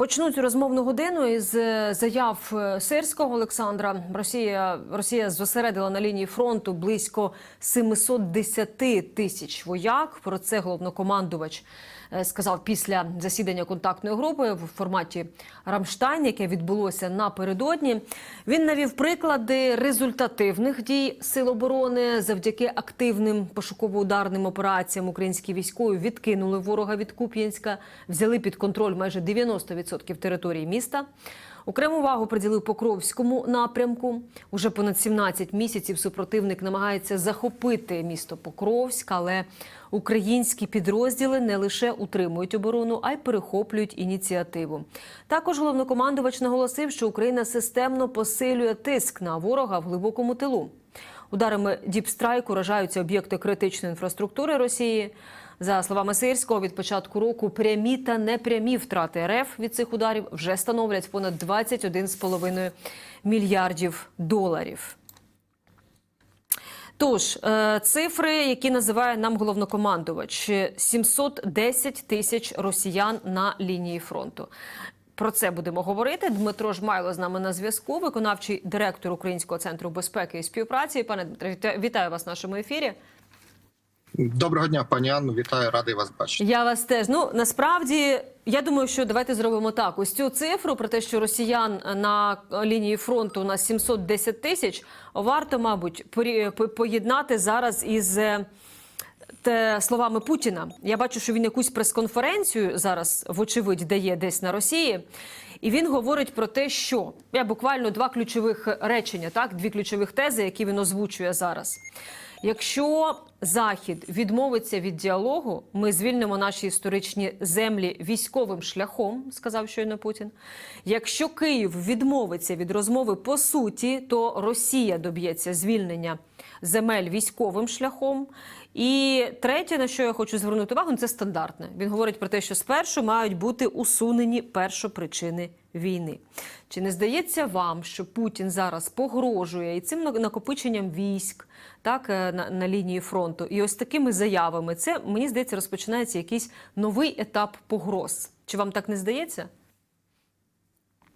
Почну цю розмовну годину із е, заяв е, Сирського Олександра. Росія Росія зосередила на лінії фронту близько 710 тисяч вояк. Про це головнокомандувач е, сказав після засідання контактної групи в форматі Рамштайн, яке відбулося напередодні. Він навів приклади результативних дій сил оборони завдяки активним пошуково-ударним операціям. Українські військові відкинули ворога від Куп'янська, взяли під контроль майже 90% території міста. Окрему увагу приділив Покровському напрямку. Уже понад 17 місяців супротивник намагається захопити місто Покровськ, але українські підрозділи не лише утримують оборону, а й перехоплюють ініціативу. Також головнокомандувач наголосив, що Україна системно посилює тиск на ворога в глибокому тилу. Ударами діпстрайку вражаються об'єкти критичної інфраструктури Росії. За словами Сирського, від початку року прямі та непрямі втрати РФ від цих ударів вже становлять понад 21,5 мільярдів доларів. Тож е, цифри, які називає нам головнокомандувач: 710 тисяч росіян на лінії фронту. Про це будемо говорити. Дмитро Жмайло з нами на зв'язку, виконавчий директор Українського центру безпеки і співпраці. Пане Дмитре, віта- вітаю вас в нашому ефірі. Доброго дня, пані Анну. Вітаю, радий вас бачити. Я вас теж. Ну насправді я думаю, що давайте зробимо так. Ось цю цифру про те, що росіян на лінії фронту на 710 тисяч, варто, мабуть, поєднати зараз із. е, Те словами Путіна, я бачу, що він якусь прес-конференцію зараз, вочевидь, дає десь на Росії, і він говорить про те, що я буквально два ключових речення, так, дві ключових тези, які він озвучує зараз. Якщо Захід відмовиться від діалогу, ми звільнимо наші історичні землі військовим шляхом, сказав щойно Путін. Якщо Київ відмовиться від розмови по суті, то Росія доб'ється звільнення земель військовим шляхом. І третє, на що я хочу звернути увагу, це стандартне. Він говорить про те, що спершу мають бути усунені першопричини війни. Чи не здається вам, що Путін зараз погрожує і цим накопиченням військ так е, на, на лінії фронту, і ось такими заявами, це мені здається, розпочинається якийсь новий етап погроз. Чи вам так не здається?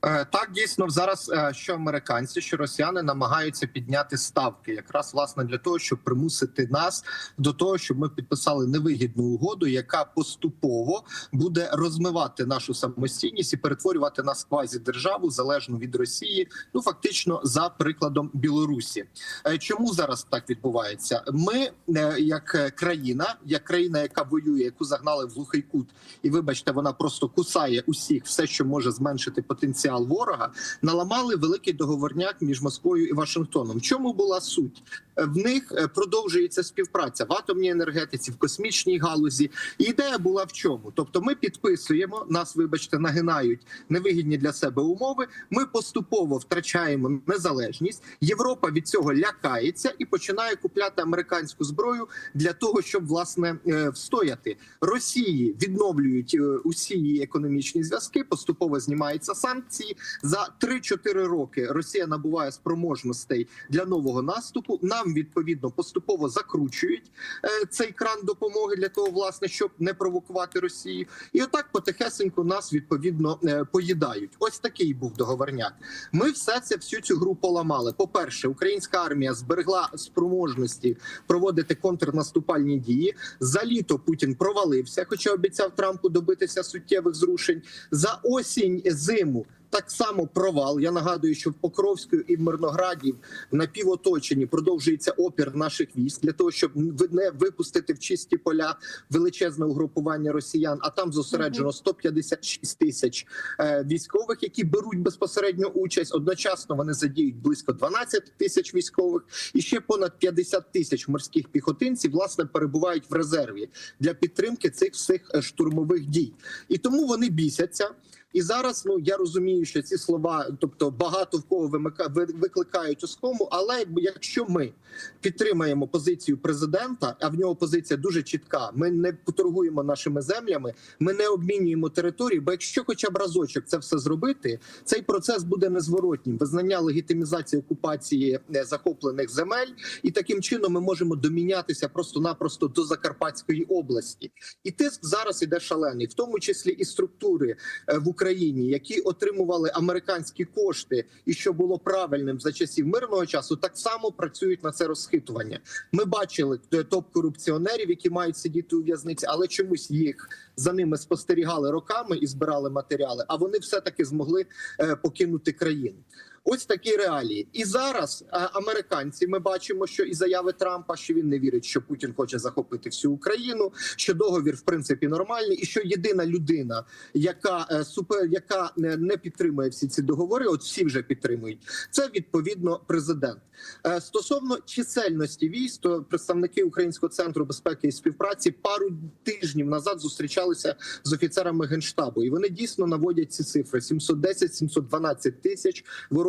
Е, Так, дійсно, зараз е, що американці, що росіяни намагаються підняти ставки, якраз власне для того, щоб примусити нас до того, щоб ми підписали невигідну угоду, яка поступово буде розмивати нашу самостійність і перетворювати нас в квазі-державу, залежну від Росії. Ну фактично за прикладом Білорусі. Е, Чому зараз так відбувається? Ми, як країна, як країна, яка воює, яку загнали в глухий кут, і вибачте, вона просто кусає усіх, все, що може зменшити потенціал ворога, наламали великий договорняк між Москвою і Вашингтоном. В чому була суть? Е, В них е, продовжується співпраця в атомній енергетиці, в космічній галузі. Ідея була в чому? Тобто, ми підписуємо нас, вибачте, нагинають невигідні для себе умови. Ми поступово втрачаємо незалежність. Європа від цього лякається і починає купляти американську зброю для того, щоб власне е, встояти. Росії відновлюють усі її економічні зв'язки. Поступово знімаються санкції. За 3-4 роки Росія набуває спроможностей для нового наступу. Нам відповідно поступово закручують е, цей кран допомоги для того, власне, щоб не провокувати Росію. І отак потихесенько нас відповідно е, поїдають. Ось такий був договорняк. Ми все це всю цю гру поламали. По перше, українська армія зберегла спроможності проводити контрнаступальні дії. За літо Путін провалився, хоча обіцяв Трампу добитися суттєвих зрушень. За осінь зиму. Так само провал. Я нагадую, що в Покровську і в Мирнограді в напівоточенні продовжується опір наших військ для того, щоб не випустити в чисті поля величезне угрупування росіян. А там зосереджено 156 тисяч е, військових, які беруть безпосередньо участь. Одночасно вони задіють близько 12 тисяч військових, і ще понад 50 тисяч морських піхотинців власне перебувають в резерві для підтримки цих всіх е, штурмових дій. І тому вони бісяться. І зараз ну я розумію, що ці слова, тобто багато в кого вимика ви- викликають оскому. Але якщо ми підтримаємо позицію президента, а в нього позиція дуже чітка. Ми не поторгуємо нашими землями, ми не обмінюємо території. Бо якщо хоча б разочок це все зробити, цей процес буде незворотнім. Визнання легітимізації окупації е, захоплених земель, і таким чином ми можемо домінятися просто-напросто до Закарпатської області. І тиск зараз іде шалений, в тому числі і структури е, в Україні. Україні, які отримували американські кошти, і що було правильним за часів мирного часу, так само працюють на це розхитування. Ми бачили топ корупціонерів, які мають сидіти у в'язниці, але чомусь їх за ними спостерігали роками і збирали матеріали. А вони все таки змогли е, покинути країну. Ось такі реалії. І зараз е, американці ми бачимо, що і заяви Трампа, що він не вірить, що Путін хоче захопити всю Україну, що договір в принципі нормальний, і що єдина людина, яка е, супер, яка не, не підтримує всі ці договори, от всі вже підтримують. Це відповідно президент. Е, Стосовно чисельності військ, то представники Українського центру безпеки і співпраці пару тижнів назад зустрічалися з офіцерами генштабу, і вони дійсно наводять ці цифри: 710-712 тисяч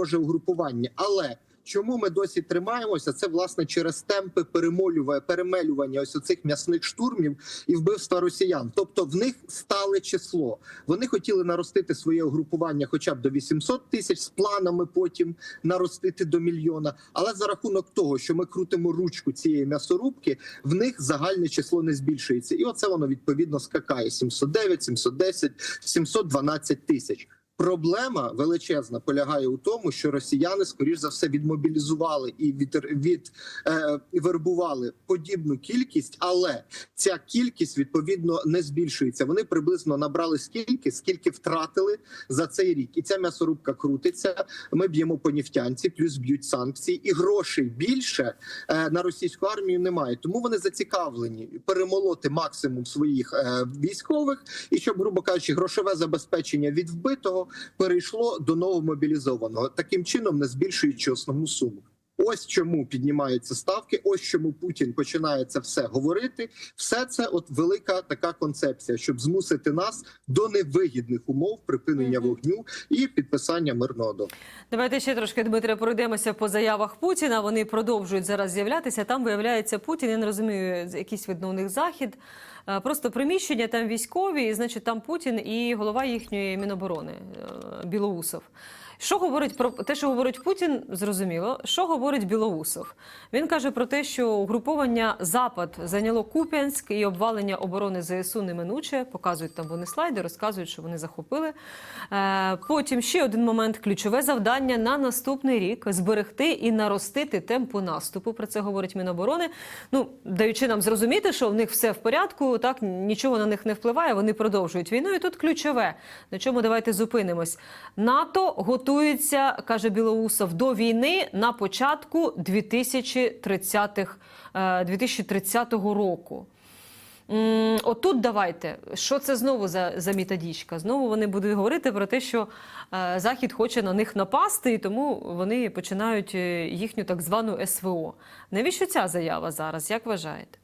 вороже угрупування. Але Чому ми досі тримаємося? Це власне через темпи перемолювання, перемелювання ось оцих м'ясних штурмів і вбивства росіян. Тобто в них стале число. Вони хотіли наростити своє угрупування, хоча б до 800 тисяч з планами потім наростити до мільйона. Але за рахунок того, що ми крутимо ручку цієї м'ясорубки, в них загальне число не збільшується, і оце воно відповідно скакає: 709, 710, 712 тисяч. Проблема величезна полягає у тому, що росіяни скоріш за все відмобілізували і від, від е, вербували подібну кількість, але ця кількість відповідно не збільшується. Вони приблизно набрали скільки, скільки втратили за цей рік, і ця м'ясорубка крутиться. Ми б'ємо по нефтянці, плюс б'ють санкції, і грошей більше е, на російську армію немає. Тому вони зацікавлені перемолоти максимум своїх е, військових, і щоб, грубо кажучи, грошове забезпечення від вбитого перейшло до новомобілізованого, таким чином не збільшуючи основну суму. Ось чому піднімаються ставки. Ось чому Путін починає це все говорити. Все це от велика така концепція, щоб змусити нас до невигідних умов припинення вогню і підписання мирного договору. Давайте ще трошки, Дмитре, пройдемося по заявах Путіна. Вони продовжують зараз з'являтися. Там виявляється Путін. Я не розумію, якийсь видно у них захід. Е, Просто приміщення там військові, і значить там Путін і голова їхньої міноборони е, Білоусов. Що говорить про те, що говорить Путін, зрозуміло. Що говорить Білоусов? Він каже про те, що угруповання Запад зайняло Куп'янськ і обвалення оборони ЗСУ неминуче. Показують там вони слайди, розказують, що вони захопили. Е, Потім ще один момент: ключове завдання на наступний рік зберегти і наростити темпу наступу. Про це говорить Міноборони. Ну даючи нам зрозуміти, що в них все в порядку, так нічого на них не впливає. Вони продовжують війну. І тут ключове на чому давайте зупинимось. НАТО готується, каже Білоусов, до війни на початку 2030-х, е, 2030 року. Отут давайте. Що це знову за, за методичка? Знову вони будуть говорити про те, що е, Захід хоче на них напасти, і тому вони починають е, їхню так звану СВО. Навіщо ця заява зараз? Як вважаєте?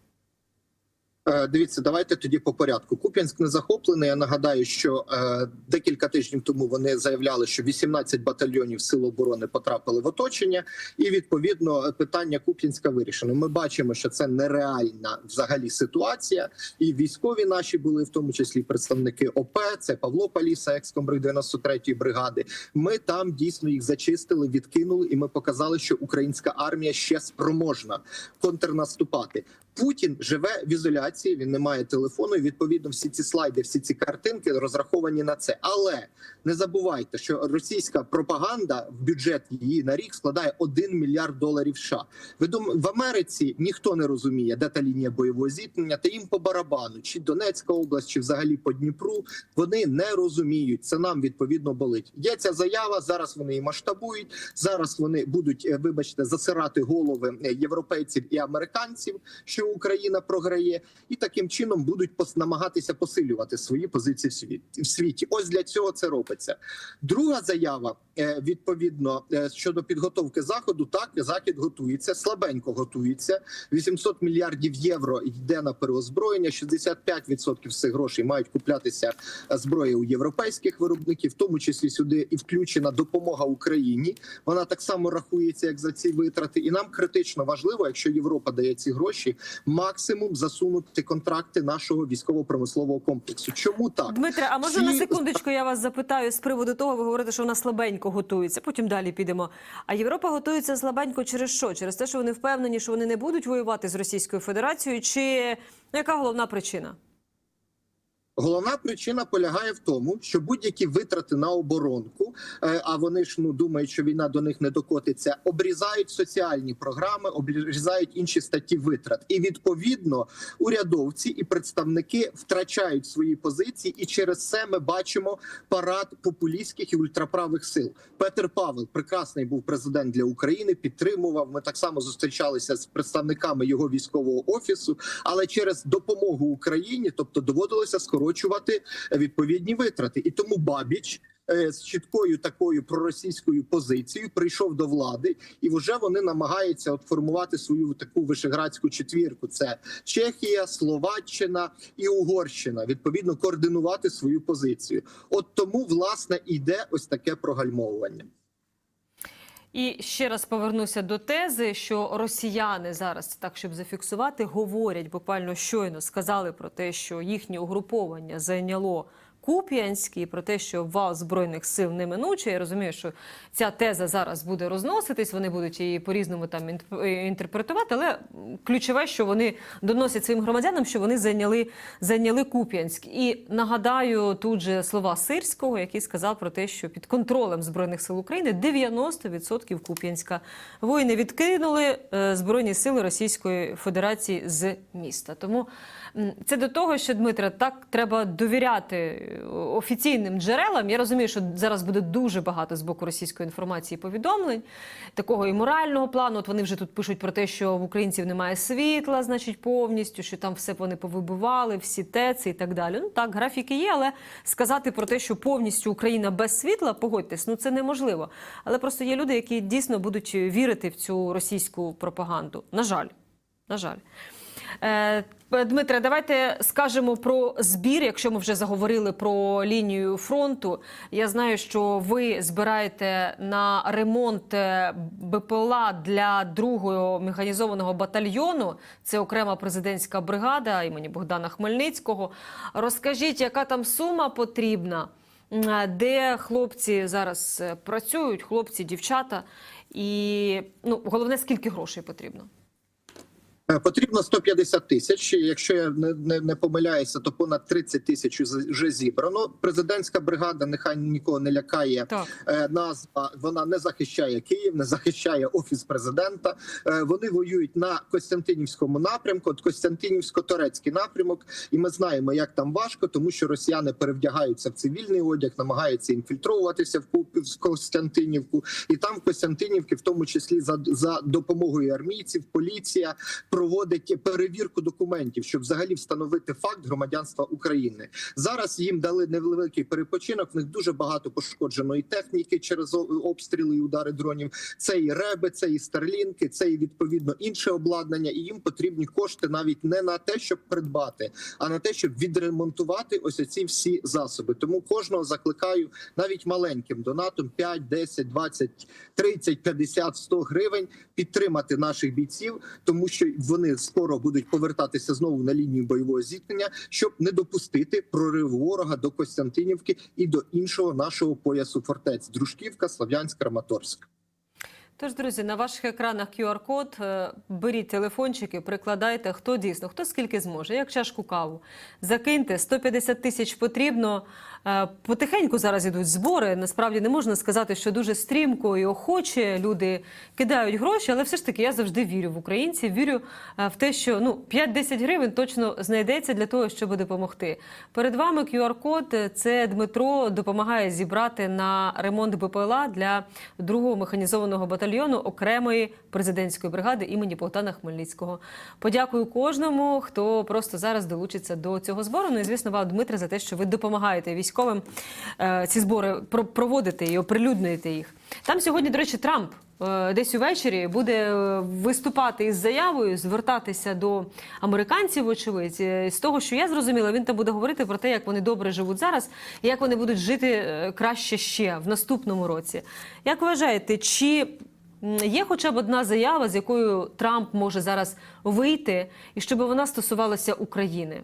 Е, Дивіться, давайте тоді по порядку. Куп'янськ не захоплений. Я нагадаю, що е, декілька тижнів тому вони заявляли, що 18 батальйонів сил оборони потрапили в оточення, і відповідно питання Куп'янська вирішено. Ми бачимо, що це нереальна взагалі ситуація, і військові наші були в тому числі представники ОП. Це Павло Паліса, екскомбриг 93-ї бригади. Ми там дійсно їх зачистили, відкинули, і ми показали, що українська армія ще спроможна контрнаступати. Путін живе в ізоляції. Він не має телефону. і Відповідно, всі ці слайди, всі ці картинки розраховані на це. Але не забувайте, що російська пропаганда в бюджет її на рік складає 1 мільярд доларів. США. Ви дум... в Америці ніхто не розуміє, де та лінія бойового зіткнення, та їм по барабану, чи Донецька область, чи взагалі по Дніпру. Вони не розуміють. Це нам відповідно болить. Є ця заява. Зараз вони її масштабують. Зараз вони будуть, е, вибачте, засирати голови е, європейців і американців, що Україна програє, і таким чином будуть намагатися посилювати свої позиції в світі. Ось для цього це робиться. Друга заява е, відповідно е, щодо підготовки заходу. Так захід готується, слабенько готується. 800 мільярдів євро йде на переозброєння. 65% з цих грошей мають куплятися е, зброї у європейських виробників, в тому числі сюди і включена допомога Україні. Вона так само рахується, як за ці витрати. І нам критично важливо, якщо Європа дає ці гроші, максимум засунути контракти нашого військово-промислового комплексу. Чому так? Дмитре, а може Ці- на секундочку я вас запитаю з приводу того, ви говорите, що вона слабенько готується. Потім далі підемо. А Європа готується слабенько через що? Через те, що вони впевнені, що вони не будуть воювати з Російською Федерацією, чи ну, яка головна причина? Головна причина полягає в тому, що будь-які витрати на оборонку, е, а вони ж ну думають, що війна до них не докотиться, обрізають соціальні програми, обрізають інші статті витрат, і відповідно урядовці і представники втрачають свої позиції, і через це ми бачимо парад популістських і ультраправих сил. Петер Павел прекрасний був президент для України, підтримував. Ми так само зустрічалися з представниками його військового офісу, але через допомогу Україні, тобто доводилося скорочувати відповідні витрати, і тому Бабіч. е, З чіткою такою проросійською позицією прийшов до влади, і вже вони намагаються от формувати свою таку вишеградську четвірку: це Чехія, Словаччина і Угорщина. Відповідно, координувати свою позицію. От тому власне йде ось таке прогальмовування. І ще раз повернуся до тези, що росіяни зараз, так щоб зафіксувати, говорять буквально щойно сказали про те, що їхнє угруповання зайняло Куп'янськ про те, що вал збройних сил неминуче. Я розумію, що ця теза зараз буде розноситись. Вони будуть її по різному там інт- інтерпретувати. Але ключове, що вони доносять своїм громадянам, що вони зайняли зайняли Куп'янськ. І нагадаю тут же слова Сирського, який сказав про те, що під контролем збройних сил України 90% Куп'янська воїни відкинули е, збройні сили Російської Федерації з міста. Тому це до того, що Дмитре, так треба довіряти е, офіційним джерелам. Я розумію, що зараз буде дуже багато з боку російської інформації повідомлень, такого і морального плану. От вони вже тут пишуть про те, що в українців немає світла, значить, повністю, що там все вони повибивали, всі ТЕЦи і так далі. Ну так, графіки є, але сказати про те, що повністю Україна без світла, погодьтесь, ну це неможливо. Але просто є люди, які дійсно будуть вірити в цю російську пропаганду. На жаль, на жаль. Е, Дмитре, давайте скажемо про збір. Якщо ми вже заговорили про лінію фронту, я знаю, що ви збираєте на ремонт е, БПЛА для другого механізованого батальйону. Це окрема президентська бригада імені Богдана Хмельницького. Розкажіть, яка там сума потрібна, е, де хлопці зараз працюють, хлопці, дівчата, і ну головне, скільки грошей потрібно. Е, Потрібно 150 тисяч. Якщо я не, не, не помиляюся, то понад 30 тисяч вже зібрано. Президентська бригада нехай нікого не лякає. Так. Е, Назва вона не захищає Київ, не захищає офіс президента. Е, Вони воюють на Костянтинівському напрямку, от Костянтинівсько-Турецький напрямок, і ми знаємо, як там важко, тому що росіяни перевдягаються в цивільний одяг, намагаються інфільтруватися в Ку- в Костянтинівку, і там в Костянтинівці, в тому числі за, за допомогою армійців, поліція проводить перевірку документів, щоб взагалі встановити факт громадянства України. Зараз їм дали невеликий перепочинок. В них дуже багато пошкодженої техніки через обстріли і удари дронів. Це і реби, це і старлінки, це і відповідно інше обладнання. І їм потрібні кошти навіть не на те, щоб придбати, а на те, щоб відремонтувати ось ці всі засоби. Тому кожного закликаю навіть маленьким донатом 5, 10, 20, 30, 50, 100 гривень підтримати наших бійців, тому що вони скоро будуть повертатися знову на лінію бойового зіткнення, щоб не допустити прориву ворога до Костянтинівки і до іншого нашого поясу фортець Дружківка, Слов'янськ, Краматорськ. Тож, друзі, на ваших екранах QR-код. Е, Беріть телефончики, прикладайте, хто дійсно, хто скільки зможе, як чашку каву. Закиньте, 150 тисяч потрібно. Е, Потихеньку зараз ідуть збори. Насправді не можна сказати, що дуже стрімко і охоче люди кидають гроші, але все ж таки я завжди вірю в українців, вірю е, в те, що ну 5-10 гривень точно знайдеться для того, щоб допомогти. Перед вами QR-код. Це Дмитро допомагає зібрати на ремонт БПЛА для другого механізованого батальйону окремої президентської бригади імені Богдана Хмельницького. Подякую кожному, хто просто зараз долучиться до цього збору. Ну і звісно, вам, Дмитре, за те, що ви допомагаєте військовим е, ці збори проводити і оприлюднюєте їх. Там сьогодні, до речі, Трамп. е, Десь увечері буде е, виступати із заявою, звертатися до американців, очевидь. З того, що я зрозуміла, він там буде говорити про те, як вони добре живуть зараз, і як вони будуть жити краще ще в наступному році. Як вважаєте, чи є хоча б одна заява, з якою Трамп може зараз вийти, і щоб вона стосувалася України?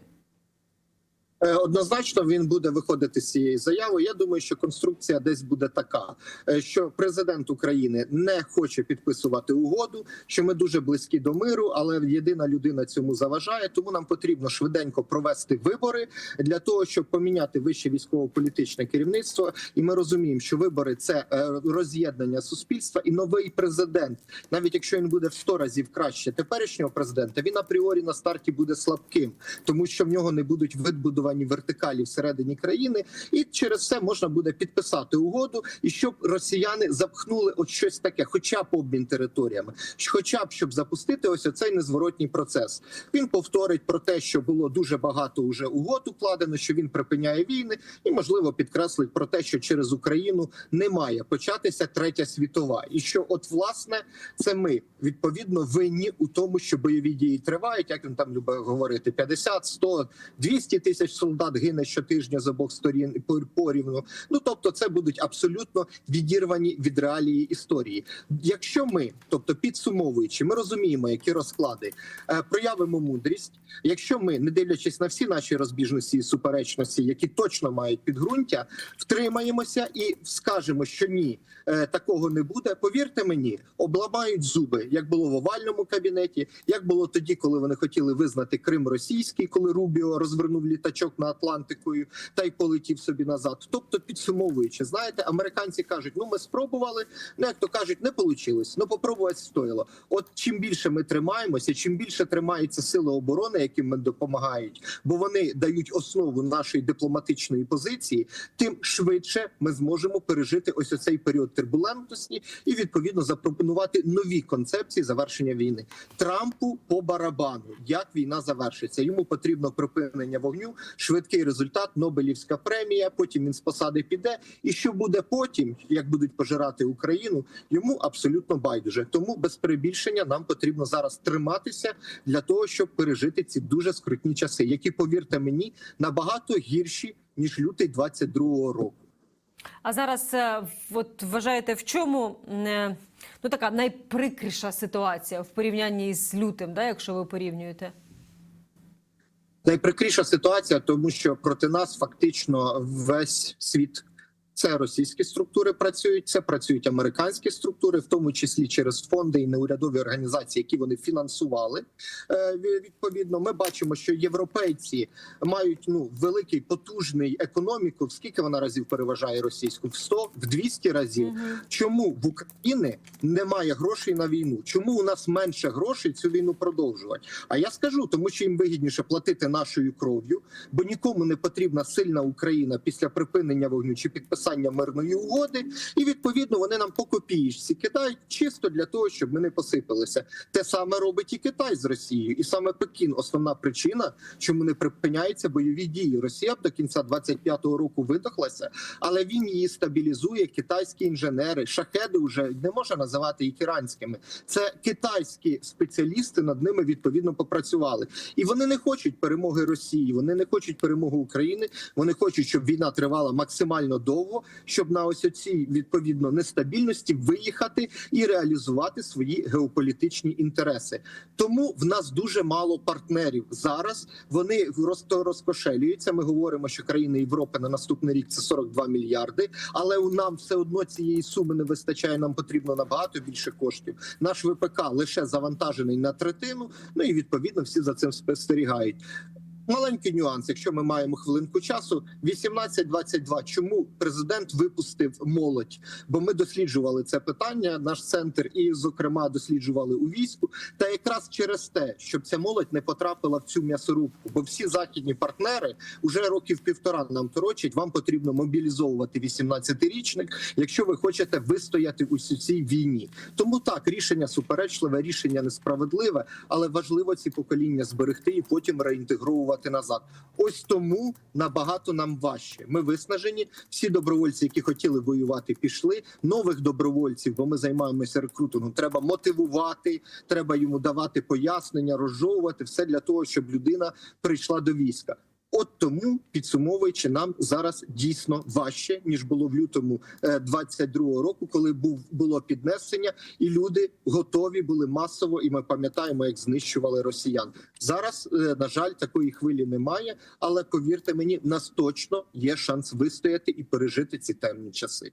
Е, Однозначно він буде виходити з цієї заяви. Я думаю, що конструкція десь буде така, е, що президент України не хоче підписувати угоду, що ми дуже близькі до миру, але єдина людина цьому заважає. Тому нам потрібно швиденько провести вибори для того, щоб поміняти вище військово-політичне керівництво. І ми розуміємо, що вибори це е, роз'єднання суспільства і новий президент, навіть якщо він буде в 100 разів краще теперішнього президента, він апріорі на старті буде слабким, тому що в нього не будуть видбудовані вертикалі всередині країни, і через це можна буде підписати угоду, і щоб росіяни запхнули от щось таке, хоча б обмін територіями, хоча б щоб запустити ось оцей незворотній процес. Він повторить про те, що було дуже багато уже угод укладено, що він припиняє війни, і можливо підкреслить про те, що через Україну не має початися третя світова, і що, от власне, це ми відповідно винні у тому, що бойові дії тривають. Як він там любить говорити: 50, 100, 200 тисяч солдат гине щотижня з обох сторін порівну. Ну тобто, це будуть абсолютно відірвані від реалії історії. Якщо ми, тобто підсумовуючи, ми розуміємо, які розклади е, проявимо мудрість. Якщо ми, не дивлячись на всі наші розбіжності і суперечності, які точно мають підґрунтя, втримаємося і скажемо, що ні, е, такого не буде. Повірте мені, обламають зуби, як було в овальному кабінеті, як було тоді, коли вони хотіли визнати Крим російський, коли Рубіо розвернув літачок на Атлантикою та й полетів собі назад. Тобто, підсумовуючи, знаєте, американці кажуть: ну ми спробували, ну як то кажуть, не вийшло, ну попробувати стоїло. От чим більше ми тримаємося, чим більше тримаються сили оборони, яким ми допомагають, бо вони дають основу нашої дипломатичної позиції, тим швидше ми зможемо пережити ось оцей період турбулентності і відповідно запропонувати нові концепції завершення війни. Трампу по барабану, як війна завершиться. Йому потрібно припинення вогню, швидкий результат, Нобелівська премія. Потім він з посади піде. І що буде потім, як будуть пожирати Україну, йому абсолютно байдуже. Тому без перебільшення нам потрібно зараз триматися для того, щоб пережити ці дуже скрутні часи, які повірте мені набагато гірші ніж лютий 22-го року. А зараз е, от вважаєте, в чому е, ну така найприкріша ситуація в порівнянні з лютим, да, якщо ви порівнюєте? Найприкріша ситуація, тому що проти нас фактично весь світ. Це російські структури працюють, це працюють американські структури, в тому числі через фонди і неурядові організації, які вони фінансували. Е, Відповідно, ми бачимо, що європейці мають ну великий потужний економіку. В скільки вона разів переважає російську? В 100, в 200 разів. Чому в Україні немає грошей на війну? Чому у нас менше грошей цю війну продовжувати? А я скажу, тому що їм вигідніше платити нашою кров'ю, бо нікому не потрібна сильна Україна після припинення вогню чи підписання мирної угоди. І відповідно вони нам по копієчці кидають чисто для того, щоб ми не посипалися. Те саме робить і Китай з Росією, і саме Пекін основна причина, чому не припиняються бойові дії. Росія б до кінця 25-го року видохлася, але він її стабілізує. Китайські інженери, шахеди вже не можна називати їх іранськими. Це китайські спеціалісти над ними відповідно попрацювали, і вони не хочуть перемоги Росії. Вони не хочуть перемоги України. Вони хочуть, щоб війна тривала максимально довго, щоб на ось оцій відповідно нестабільності виїхати і реалізувати свої геополітичні інтереси. Тому в нас дуже мало партнерів зараз. Вони розкошелюються. Ми говоримо, що країни Європи на наступний рік це 42 мільярди. Але у нам все одно цієї суми не вистачає. Нам потрібно набагато більше коштів. Наш ВПК лише завантажений на третину. Ну і відповідно всі за цим спостерігають. Маленький нюанс, якщо ми маємо хвилинку часу, 18.22. Чому президент випустив молодь? Бо ми досліджували це питання. Наш центр і, зокрема, досліджували у війську. Та якраз через те, щоб ця молодь не потрапила в цю м'ясорубку, бо всі західні партнери уже років півтора нам торочать. Вам потрібно мобілізовувати 18-річник, якщо ви хочете вистояти у цій війні. Тому так рішення суперечливе, рішення несправедливе, але важливо ці покоління зберегти і потім реінтегровувати назад. Ось тому набагато нам важче. Ми виснажені. Всі добровольці, які хотіли воювати, пішли. Нових добровольців, бо ми займаємося рекрутингом. Треба мотивувати, треба йому давати пояснення, розжовувати все для того, щоб людина прийшла до війська. От тому підсумовуючи, нам зараз дійсно важче ніж було в лютому е, 22-го року, коли був було піднесення, і люди готові були масово. І ми пам'ятаємо, як знищували росіян. Зараз е, на жаль, такої хвилі немає. Але повірте мені, нас точно є шанс вистояти і пережити ці темні часи.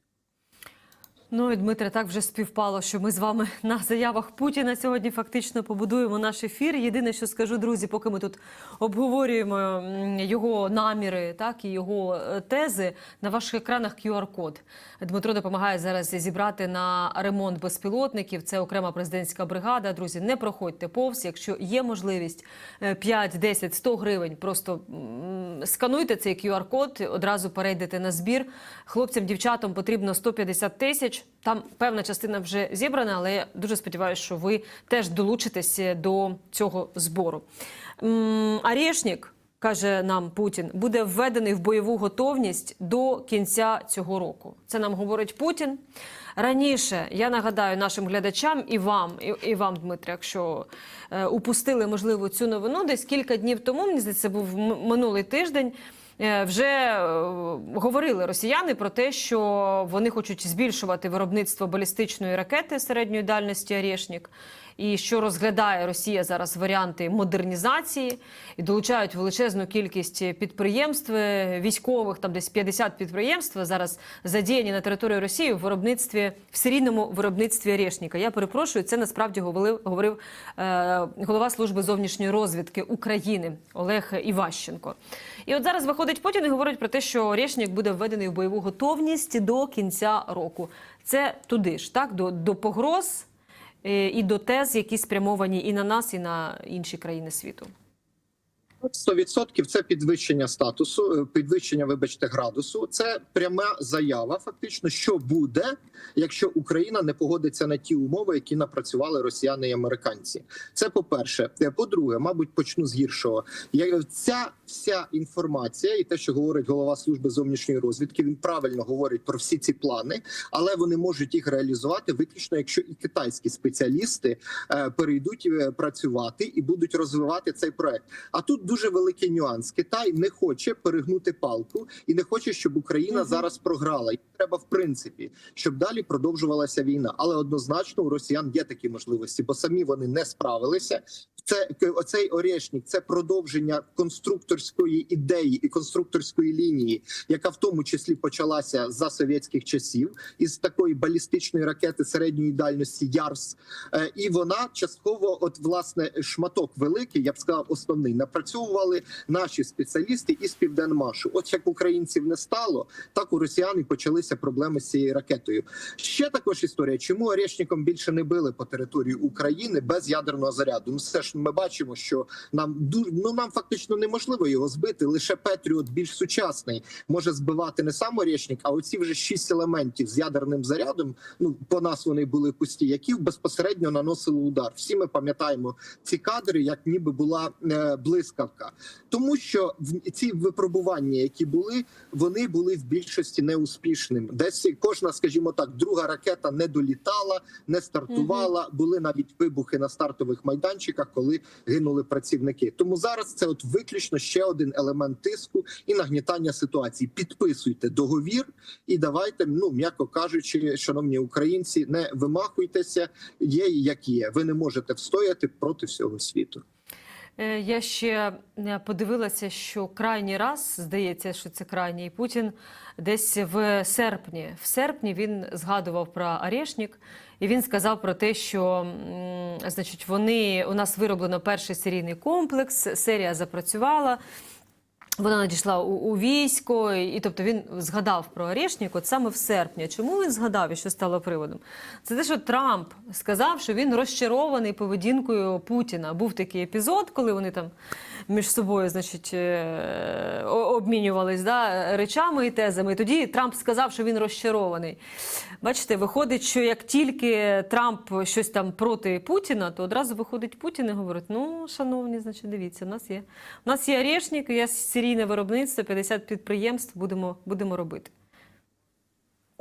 Ну і Дмитре, так вже співпало, що ми з вами на заявах Путіна сьогодні фактично побудуємо наш ефір. Єдине, що скажу, друзі, поки ми тут обговорюємо його наміри, так і його е, тези на ваших екранах QR-код. Дмитро допомагає зараз зібрати на ремонт безпілотників. Це окрема президентська бригада. Друзі, не проходьте повз. Якщо є можливість е, 5, 10, 100 гривень, просто скануйте цей QR-код, одразу перейдете на збір. Хлопцям, дівчатам потрібно 150 тисяч. Там певна частина вже зібрана, але я дуже сподіваюся, що ви теж долучитесь до цього збору. М, Арєшнік, каже нам Путін, буде введений в бойову готовність до кінця цього року. Це нам говорить Путін. Раніше я нагадаю нашим глядачам і вам, і, і вам, Дмитре, якщо е, упустили можливо цю новину, десь кілька днів тому, мені здається, це був минулий тиждень. Е, Вже е, говорили росіяни про те, що вони хочуть збільшувати виробництво балістичної ракети середньої дальності «Орєшнік», і що розглядає Росія зараз варіанти модернізації і долучають величезну кількість підприємств е, військових, там десь 50 підприємств зараз задіяні на території Росії в виробництві в серійному виробництві «Орєшніка». Я перепрошую, це насправді говорив, говорив е, голова служби зовнішньої розвідки України Олег Іващенко. І от зараз виходить Путін і говорить про те, що «Орєшнік» буде введений в бойову готовність до кінця року. Це туди ж, так до, до погроз і до тез, які спрямовані і на нас, і на інші країни світу. 100% це підвищення статусу, е, підвищення, вибачте, градусу. Це пряма заява, фактично, що буде, якщо Україна не погодиться на ті умови, які напрацювали росіяни і американці. Це по перше. По-друге, мабуть, почну з гіршого. Ця вся інформація, і те, що говорить голова служби зовнішньої розвідки, він правильно говорить про всі ці плани, але вони можуть їх реалізувати виключно, якщо і китайські спеціалісти е, перейдуть е, працювати і будуть розвивати цей проект. А тут дуже великий нюанс. Китай не хоче перегнути палку і не хоче, щоб Україна угу. зараз програла. І треба, в принципі, щоб далі продовжувалася війна. Але однозначно у росіян є такі можливості, бо самі вони не справилися. Це оцей орешник, це продовження конструкторської ідеї і конструкторської лінії, яка в тому числі почалася за совєтських часів, із такої балістичної ракети середньої дальності Ярс. Е, І вона частково, от власне, шматок великий, я б сказав, основний, напрацьовували наші спеціалісти із південмашу. От як українців не стало, так у росіян і почалися проблеми з цією ракетою. Ще також історія, чому Орешником більше не били по території України без ядерного заряду. Ну все ж ми бачимо, що нам ну нам фактично неможливо його збити. Лише Петріот більш сучасний може збивати не сам Орешник, а оці вже шість елементів з ядерним зарядом. Ну по нас вони були пусті, які безпосередньо наносили удар. Всі ми пам'ятаємо ці кадри, як ніби була е, блискавка, тому що в ці випробування, які були, вони були в більшості неуспішними. Десь кожна, скажімо так, друга ракета не долітала, не стартувала. Були навіть вибухи на стартових майданчиках, коли гинули працівники. Тому зараз це от виключно ще один елемент тиску і нагнітання ситуації. Підписуйте договір і давайте, ну м'яко кажучи, шановні українці, не вимахуйтеся. Є як є. Ви не можете встояти проти всього світу. Е, Я ще е, подивилася, що крайній раз здається, що це крайній Путін десь в серпні. В серпні він згадував про Орешник, і він сказав про те, що значить, вони у нас вироблено перший серійний комплекс, серія запрацювала. Вона надійшла у, у військо, і, і тобто він згадав про Орешник от саме в серпні. Чому він згадав і що стало приводом? Це те, що Трамп сказав, що він розчарований поведінкою Путіна. Був такий епізод, коли вони там між собою, значить, е, обмінювались да, речами і тезами. І тоді Трамп сказав, що він розчарований. Бачите, виходить, що як тільки Трамп щось там проти Путіна, то одразу виходить Путін і говорить: ну, шановні, значить, дивіться, у нас є. У нас є Орешник, є серійне виробництво, 50 підприємств, будемо, будемо робити.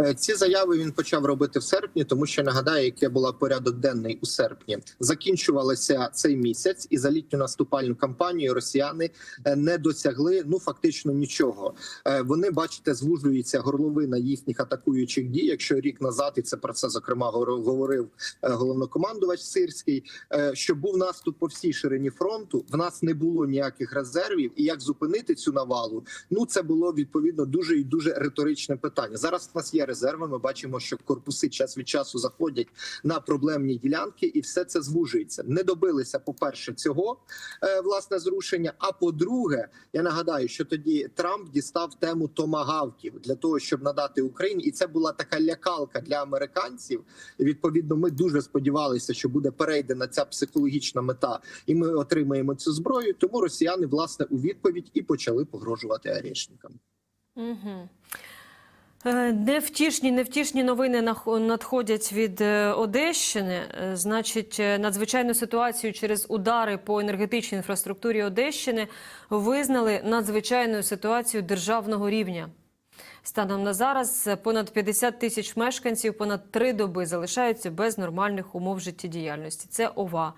Е, Ці заяви він почав робити в серпні, тому що нагадаю, яке була порядок денний у серпні. Закінчувалося цей місяць, і за літню наступальну кампанію росіяни е, не досягли ну фактично нічого. Е, Вони бачите, звужується горловина їхніх атакуючих дій. Якщо рік назад і це про це зокрема говорив головнокомандувач Сирський, що був наступ по всій ширині фронту. В нас не було ніяких резервів, і як зупинити цю навалу? Ну це було відповідно дуже і дуже риторичне питання. Зараз в нас є резерви. Ми бачимо, що корпуси час від часу заходять на проблемні ділянки, і все це звужується. Не добилися, по перше, цього е, власне зрушення. А по-друге, я нагадаю, що тоді Трамп дістав тему томагавків для того, щоб надати Україні, і це була така лякалка для американців. Відповідно, ми дуже сподівалися, що буде перейдена ця психологічна мета, і ми отримаємо цю зброю. Тому росіяни власне у відповідь і почали погрожувати арешникам. Угу. Невтішні, невтішні новини надходять від е, Одещини. Е, Значить, е, надзвичайну ситуацію через удари по енергетичній інфраструктурі Одещини визнали надзвичайною ситуацією державного рівня. Станом на зараз е, понад 50 тисяч мешканців понад три доби залишаються без нормальних умов життєдіяльності. Це ОВА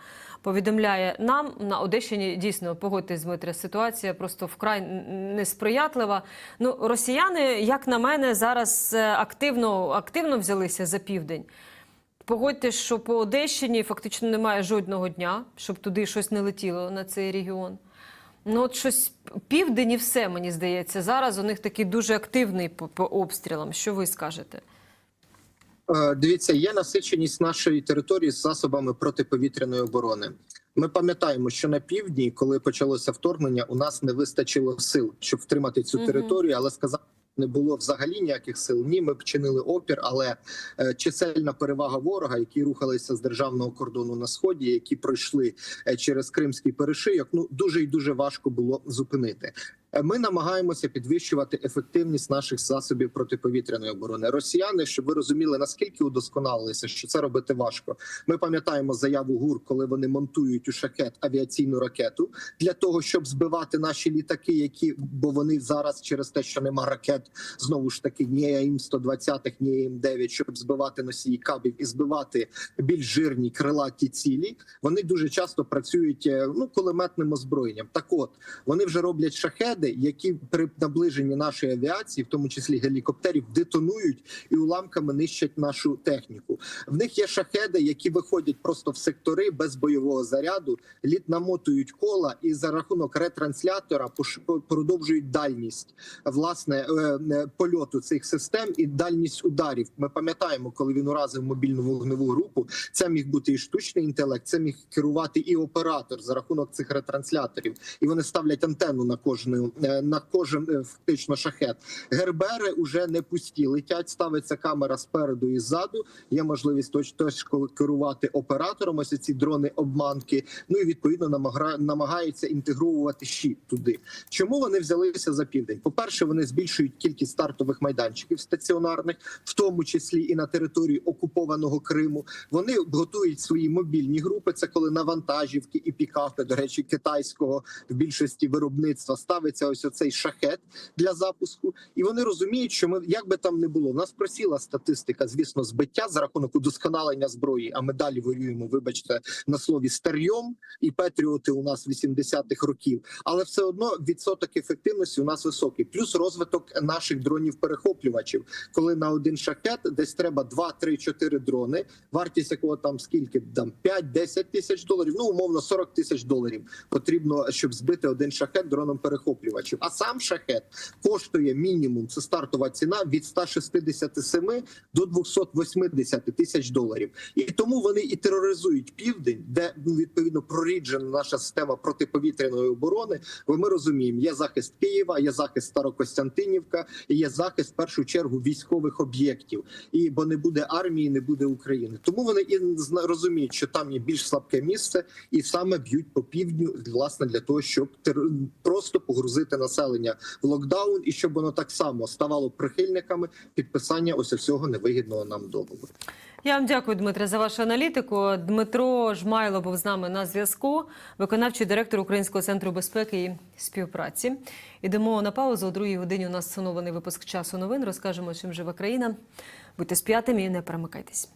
повідомляє нам на Одещині. Дійсно, погодьтесь, Дмитре, ситуація просто вкрай несприятлива. Ну, росіяни, як на мене, зараз е, активно, активно взялися за південь. Погодьтесь, що по Одещині фактично немає жодного дня, щоб туди щось не летіло на цей регіон. Ну, от щось південь і все, мені здається. Зараз у них такий дуже активний по, по обстрілам. Що ви скажете? Е, Дивіться, є насиченість нашої території з засобами протиповітряної оборони. Ми пам'ятаємо, що на півдні, коли почалося вторгнення, у нас не вистачило сил, щоб втримати цю територію, але сказати не було взагалі ніяких сил. Ні, ми б чинили опір, але е, чисельна перевага ворога, які рухалися з державного кордону на сході, які пройшли е, через Кримський перешийок, ну дуже і дуже важко було зупинити. Е, Ми намагаємося підвищувати ефективність наших засобів протиповітряної оборони. Росіяни, щоб ви розуміли, наскільки удосконалилися, що це робити важко. Ми пам'ятаємо заяву ГУР, коли вони монтують у шахет авіаційну ракету для того, щоб збивати наші літаки, які бо вони зараз через те, що нема ракет, знову ж таки ні АІМ 120 ні АІМ 9 щоб збивати носії кабів і збивати більш жирні крилаті цілі. Вони дуже часто працюють е, ну кулеметним озброєнням. Так, от вони вже роблять шахеди, які при наближенні нашої авіації, в тому числі гелікоптерів, детонують і уламками нищать нашу техніку. В них є шахеди, які виходять просто в сектори без бойового заряду, літ намотують кола і за рахунок ретранслятора продовжують дальність власне е, е, польоту цих систем і дальність ударів. Ми пам'ятаємо, коли він уразив мобільну вогневу групу. Це міг бути і штучний інтелект, це міг керувати і оператор за рахунок цих ретрансляторів. І вони ставлять антенну на кожну на кожен е, фактично шахет. Гербери уже не пусті. Летять, ставиться камера спереду і ззаду. Є можливість точ- керувати оператором. Ось ці дрони обманки. Ну і відповідно намагаються інтегровувати щит туди. Чому вони взялися за південь? По перше, вони збільшують кількість стартових майданчиків стаціонарних, в тому числі і на території окупованого Криму. Вони готують свої мобільні групи. Це коли на вантажівки і пікапи, до речі, китайського в більшості виробництва ставиться ось оцей шахет для запуску. І вони розуміють, що ми як би там не було. В нас просіла статистика, звісно, збиття за рахунок удосконалення зброї. А ми далі воюємо. Вибачте, на слові старйом і петріоти у нас 80-х років. Але все одно відсоток ефективності у нас високий. Плюс розвиток наших дронів-перехоплювачів, коли на один шахет десь треба 2, 3, 4 дрони, вартість якого там скільки там 5-10 тисяч доларів, ну умовно 40 тисяч доларів потрібно, щоб збити один шахет дроном перехоплювачів. А сам шахет коштує мінімум. Це стартова ціна від 167 до 280 тисяч доларів. І тому вони і тероризують південь, де ну, відповідно проріджена наша система протиповітряної оборони. Бо ми розуміємо, є захист Києва, є захист Старокостянтинівка, і є захист в першу чергу військових об'єктів. І бо не буде армії, не буде України. Тому вони і розуміють, що там є більш слабке місце, і саме б'ють по півдню, власне, для того, щоб просто погрузити населення в локдаун, і щоб воно так само ставало прихильниками підписання ось цього невигідного нам договору. Я вам дякую, Дмитре, за вашу аналітику. Дмитро Жмайло був з нами на зв'язку, виконавчий директор Українського центру безпеки і співпраці. Ідемо на паузу. О другій годині у нас встановлений випуск часу новин. Розкажемо, чим живе країна. Будьте з п'ятим і не перемикайтесь.